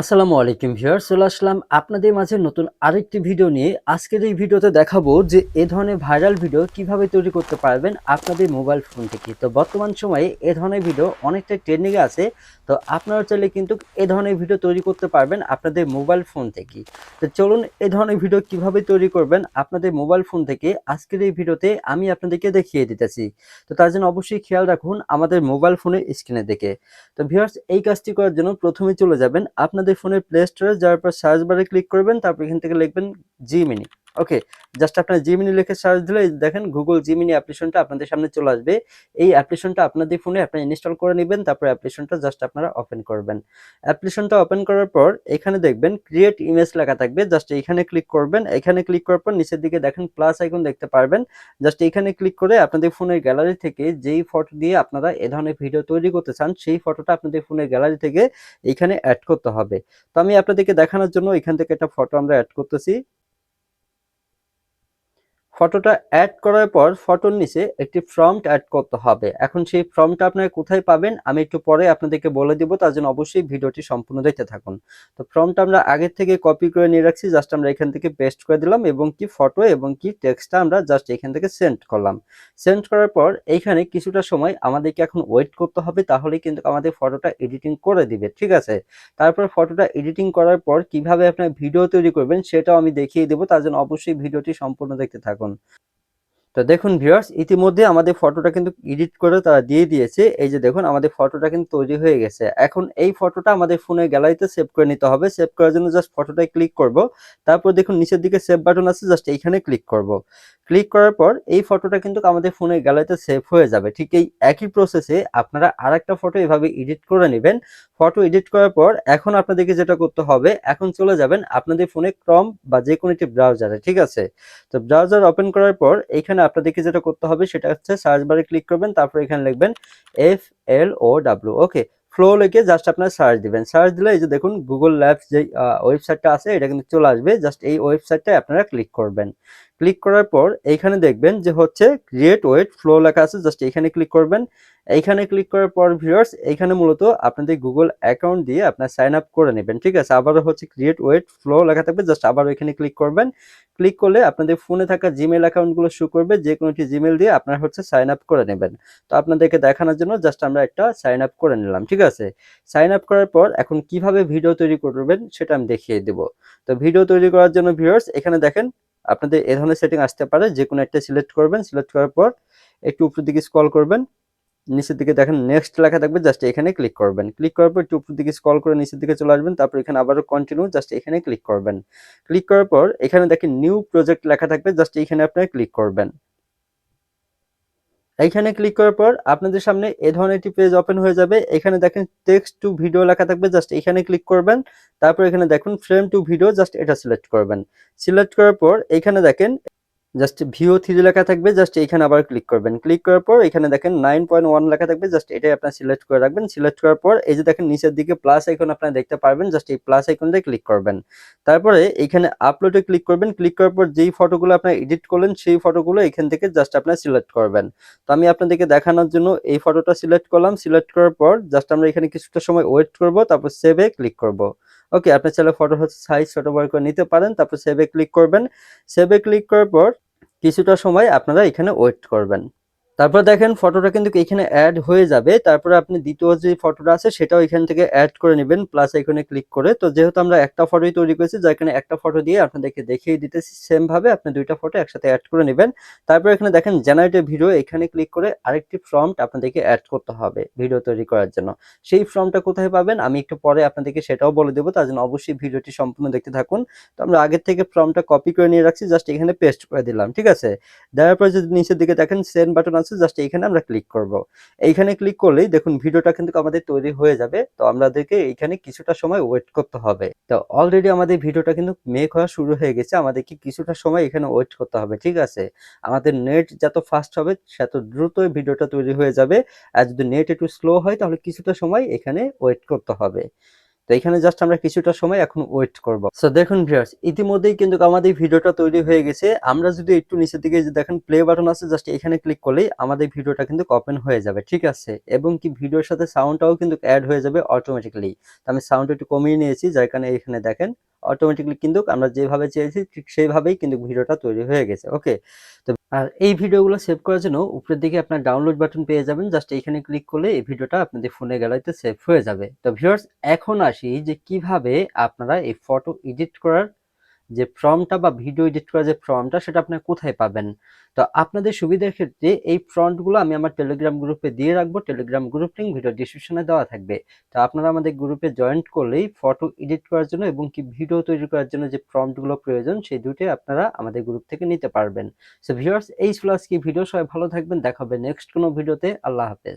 আসসালামু আলাইকুম ভিউয়ার চলে আসলাম আপনাদের মাঝে নতুন আরেকটি ভিডিও নিয়ে। আজকের এই ভিডিওতে দেখাবো যে এ ধরনের ভাইরাল ভিডিও কীভাবে তৈরি করতে পারবেন আপনাদের মোবাইল ফোন থেকে। তো বর্তমান সময়ে এ ধরনের ভিডিও অনেকটা ট্রেন্ডিংয়ে আছে, তো আপনারা চাইলে কিন্তু এ ধরনের ভিডিও তৈরি করতে পারবেন আপনাদের মোবাইল ফোন থেকে। তো চলুন এ ধরনের ভিডিও কীভাবে তৈরি করবেন আপনাদের মোবাইল ফোন থেকে, আজকের এই ভিডিওতে আমি আপনাদেরকে দেখিয়ে দিতেছি। তো তার জন্য অবশ্যই খেয়াল রাখুন আমাদের মোবাইল ফোনের স্ক্রিনে দেখে তো ভিউয়ার্স, এই কাজটি করার জন্য প্রথমে চলে যাবেন আপনাদের ফোনের প্লে স্টোরে যাওয়ার পর সার্চ বারে ক্লিক করবেন, তারপর এখান থেকে লিখবেন জি মিনি ওকে জাস্ট আপনার জিমিনি লিখে সার্চ দিলে দেখেন গুগল জিমিনি অ্যাপ্লিকেশনটা আপনাদের সামনে চলে আসবে। এই অ্যাপ্লিকেশনটা আপনাদের ফোনে আপনি ইনস্টল করে নেবেন, তারপর অ্যাপ্লিকেশনটা জাস্ট আপনারা ওপেন করবেন। অ্যাপ্লিকেশনটা ওপেন করার পর এখানে দেখবেন ক্রিয়েট ইমেজ লেখা থাকবে। জাস্ট এখানে ক্লিক করবেন। এখানে ক্লিক করার পর নিচের দিকে দেখেন প্লাস আইকন দেখতে পারবেন। জাস্ট এখানে ক্লিক করে আপনাদের ফোনের গ্যালারি থেকে যেই ফটো দিয়ে আপনারা এ ধরনের ভিডিও তৈরি করতে চান, সেই ফটোটা আপনাদের ফোনের গ্যালারি থেকে এখানে অ্যাড করতে হবে। তো আমি আপনাদেরকে দেখানোর জন্য এখান থেকে একটা ফটো আমরা অ্যাড করতেছি। ফটোটা অ্যাড করার পর ফটোর নিচে একটি ফর্মট অ্যাড করতে হবে। এখন সেই ফর্মটা আপনারা কোথায় পাবেন আমি একটু পরে আপনাদেরকে বলে দিব, তার জন্য অবশ্যই ভিডিওটি সম্পূর্ণ দেখতে থাকুন। তো ফর্মটা আমরা আগের থেকে কপি করে নিয়ে রাখছি জাস্ট আমরা এখান থেকে পেস্ট করে দিলাম এবং কি ফটো এবং কি টেক্সটটা আমরা জাস্ট এখান থেকে সেন্ড করলাম। সেন্ড করার পর এইখানে কিছুটা সময় আমাদেরকে এখন ওয়েট করতে হবে তাহলে কিন্তু আমাদের ফটোটা এডিটিং করে দিবে, ঠিক আছে? তারপর ফটোটা এডিটিং করার পর কীভাবে আপনার ভিডিও তৈরি করবেন সেটাও আমি দেখিয়ে দেবো, তার জন্য অবশ্যই ভিডিওটি সম্পূর্ণ দেখতে থাকুন। থাকুন তো দেখুন ভিউয়ার্স ইতিমধ্যে আমাদের ফটোটা কিন্তু এডিট করে তারা দিয়ে দিয়েছে। এই যে দেখুন, আমাদের ফটোটা কিন্তু তৈরি হয়ে গেছে। এখন এই ফটোটা আমাদের ফোনের গ্যালারিতে সেভ করে নিতে হবে। সেভ করার জন্য জাস্ট ফটোটায় ক্লিক করব। তারপর দেখুন, নিচের দিকে সেভ বাটন আছে জাস্ট এইখানে ক্লিক করব। ক্লিক করার পর এই ফটোটা কিন্তু আমাদের ফোনের গ্যালারিতে সেভ হয়ে যাবে। ঠিক এই একই প্রসেসে আপনারা আরেকটা ফটো এভাবে এডিট করে নেবেন। ফটো এডিট করার পর এখন আপনাদেরকে যেটা করতে হবে, এখন চলে যাবেন আপনাদের ফোনে ক্রম বা যে কোনো একটি ব্রাউজারে ঠিক আছে? তো ব্রাউজার ওপেন করার পর এখানে আপনাদেরকে যেটা করতে হবে সেটা হচ্ছে সার্চ বারে ক্লিক করবেন, তারপর এখানে লিখবেন F L O W okay flow লিখে জাস্ট আপনার সার্চ দিবেন। সার্চ দিলে এই যে দেখুন গুগল ল্যাবস যে ওয়েবসাইটটা আছে, এটা কিন্তু চলে আসবে। জাস্ট এই ওয়েবসাইটটায় আপনারা ক্লিক করবেন। ক্লিক করার পর এইখানে দেখবেন যে হচ্ছে ক্রিয়েট ওয়েট ফ্লো লেখা আছে জাস্ট এখানে ক্লিক করবেন। এইখানে ক্লিক করার পর ভিউয়ার্স এইখানে মূলত আপনাদের গুগল অ্যাকাউন্ট দিয়ে আপনার সাইন আপ করে নেবেন, ঠিক আছে? আবারও হচ্ছে ক্রিয়েট ওয়েট ফ্লো লেখা থাকবে জাস্ট আবারও এখানে ক্লিক করবেন। ক্লিক করলে আপনাদের ফোনে থাকা জিমেল অ্যাকাউন্টগুলো শো করবে, যে কোনো একটি জিমেল দিয়ে আপনারা হচ্ছে সাইন আপ করে নেবেন। তো আপনাদেরকে দেখানোর জন্য জাস্ট আমরা একটা সাইন আপ করে নিলাম, ঠিক আছে? সাইন আপ করার পর এখন কীভাবে ভিডিও তৈরি করবেন সেটা আমি দেখিয়ে দেব। তো ভিডিও তৈরি করার জন্য ভিউয়ার্স এখানে দেখেন আপনাদের এ ধরনের সেটিং আসতে পারে যে কোনো একটা সিলেক্ট করবেন সিলেক্ট করার পর একটু উপর দিকে স্কল করবেন, নিচের দিকে দেখেন নেক্সট লেখা থাকবে জাস্ট এখানে ক্লিক করবেন। ক্লিক করার পর একটু উপর দিকে স্কল করে নিচের দিকে চলে আসবেন, তারপর এখানে আবারও কন্টিনিউ জাস্ট এখানে ক্লিক করবেন। ক্লিক করার পর এখানে দেখেন নিউ প্রজেক্ট লেখা থাকবে জাস্ট এখানে আপনারা ক্লিক করবেন। এইখানে ক্লিক করার পর আপনাদের সামনে এ ধরনের একটি পেজ ওপেন হয়ে যাবে। এখানে দেখেন টেক্সট টু ভিডিও লেখা থাকবে জাস্ট এখানে ক্লিক করবেন। তারপর এখানে দেখুন ফ্রেম টু ভিডিও জাস্ট এটা সিলেক্ট করবেন। সিলেক্ট করার পর এখানে দেখেন জাস্ট ভিও থ্রি লেখা থাকবে, জাস্ট এখানে আবার ক্লিক করবেন। ক্লিক করার পর এখানে দেখেন নাইন পয়েন্ট ওয়ান লেখা থাকবে, জাস্ট এটাই আপনার সিলেক্ট করে রাখবেন। সিলেক্ট করার পর এই যে দেখেন নিচের দিকে প্লাস আইকন আপনারা দেখতে পারবেন, জাস্ট এই প্লাস আইকনটায় ক্লিক করবেন। তারপরে এখানে আপলোডে ক্লিক করবেন ক্লিক করার পর যেই ফটোগুলো আপনার এডিট করলেন, সেই ফটোগুলো এখান থেকে জাস্ট আপনার সিলেক্ট করবেন। তো আমি আপনাদেরকে দেখানোর জন্য এই ফটোটা সিলেক্ট করলাম। সিলেক্ট করার পর জাস্ট আমরা এখানে কিছুটা সময় ওয়েট করব, তারপর সেভে ক্লিক করব। ওকে আপনার চ্যানেল ফটো হচ্ছে সাইজ ছোট বড় করে নিতে পারেন, তারপর সেভে ক্লিক করবেন। সেভে ক্লিক করার পর কিছুটা সময় আপনারা এখানে ওয়েট করবেন। তারপর দেখেন ফটোটা কিন্তু এখানে অ্যাড হয়ে যাবে। তারপরে আপনি দ্বিতীয় যে ফটোটা আছে, সেটাও এখান থেকে অ্যাড করে নেবেন প্লাস এখানে ক্লিক করে। তো যেহেতু আমরা একটা ফটোই তৈরি করেছি, যার এখানে একটা ফটো দিয়ে আপনাদেরকে দেখিয়ে দিতেছি সেম ভাবে আপনি দুইটা ফটো একসাথে অ্যাড করে নেবেন। তারপর এখানে দেখেন জেনারেটেড ভিডিও এখানে ক্লিক করে আরেকটি ফর্মট আপনাদেরকে অ্যাড করতে হবে ভিডিও তৈরি করার জন্য। সেই ফর্মটা কোথায় পাবেন? আমি একটু পরে আপনাদেরকে সেটাও বলে দেবো, তার জন্য অবশ্যই ভিডিওটি সম্পূর্ণ দেখতে থাকুন। তো আমরা আগের থেকে ফর্মটা কপি করে নিয়ে রাখছি জাস্ট এখানে পেস্ট করে দিলাম, ঠিক আছে? দেওয়ার পর যদি নিচের দিকে দেখেন সেন্ড বাটন আছে জাস্ট এইখানে আমরা ক্লিক করব। এইখানে ক্লিক করলেই দেখুন ভিডিওটা কিন্তু আমাদের তৈরি হয়ে যাবে। তো আমাদেরকে এইখানে কিছুটা সময় ওয়েট করতে হবে। তো অলরেডি আমাদের ভিডিওটা কিন্তু মেক হওয়া শুরু হয়ে গেছে। আমাদেরকে কিছুটা সময় এখানে ওয়েট করতে হবে, ঠিক আছে? আমাদের নেট যত ফাস্ট হবে, তত দ্রুত ভিডিওটা তৈরি হয়ে যাবে। আর যদি নেট একটু স্লো হয়, তাহলে কিছুটা সময় এখানে ওয়েট করতে হবে। তো এখানে জাস্ট আমরা কিছুটা সময় এখন ওয়েট করব। সো দেখুন ভিউয়ার্স ইতিমধ্যেই কিন্তু আমাদের ভিডিওটা তৈরি হয়ে গেছে। আমরা যদি একটু নিচের দিকে যে দেখেন প্লে বাটন আছে জাস্ট এখানে ক্লিক করলেই আমাদের ভিডিওটা কিন্তু ওপেন হয়ে যাবে, ঠিক আছে? এবং কি ভিডিওর সাথে সাউন্ডটাও কিন্তু অ্যাড হয়ে যাবে অটোমেটিক্যালি তো আমি সাউন্ড একটু কমিয়ে নিয়েছি, যার কারণে এখানে দেখেন অটোমেটিক্যালি কিন্তু আমরা যেভাবে চেয়েছি, ঠিক সেইভাবেই কিন্তু ভিডিওটা তৈরি হয়ে গেছে ওকে তো আর এই ভিডিওগুলো সেভ করার জন্য উপরের দিকে আপনার ডাউনলোড বাটন পেয়ে যাবেন জাস্ট এখানে ক্লিক করলে এই ভিডিওটা আপনাদের ফোনে গ্যালারিতে সেভ হয়ে যাবে। তো ভিউয়ার্স এখন আসি যে কীভাবে আপনারা এই ফটো এডিট করার যে ফর্মটা বা ভিডিও এডিট করার যে ফর্মটা সেটা আপনারা কোথায় পাবেন? তো আপনাদের সুবিধার ক্ষেত্রে এই ফ্রন্টগুলো আমি আমার টেলিগ্রাম গ্রুপে দিয়ে রাখব। টেলিগ্রাম গ্রুপ লিঙ্ক ভিডিও ডিসক্রিপশনে দেওয়া থাকবে। তো আপনারা আমাদের গ্রুপে জয়েন্ট করলেই ফটো এডিট করার জন্য এবং কি ভিডিও তৈরি করার জন্য যে প্রম্পটগুলো প্রয়োজন, সেই দুটোই আপনারা আমাদের গ্রুপ থেকে নিতে পারবেন। সো ভিউয়ার্স এই ছিল আজকে ভিডিও সবাই ভালো থাকবেন। দেখা হবে নেক্সট কোনো ভিডিওতে আল্লাহ হাফেজ।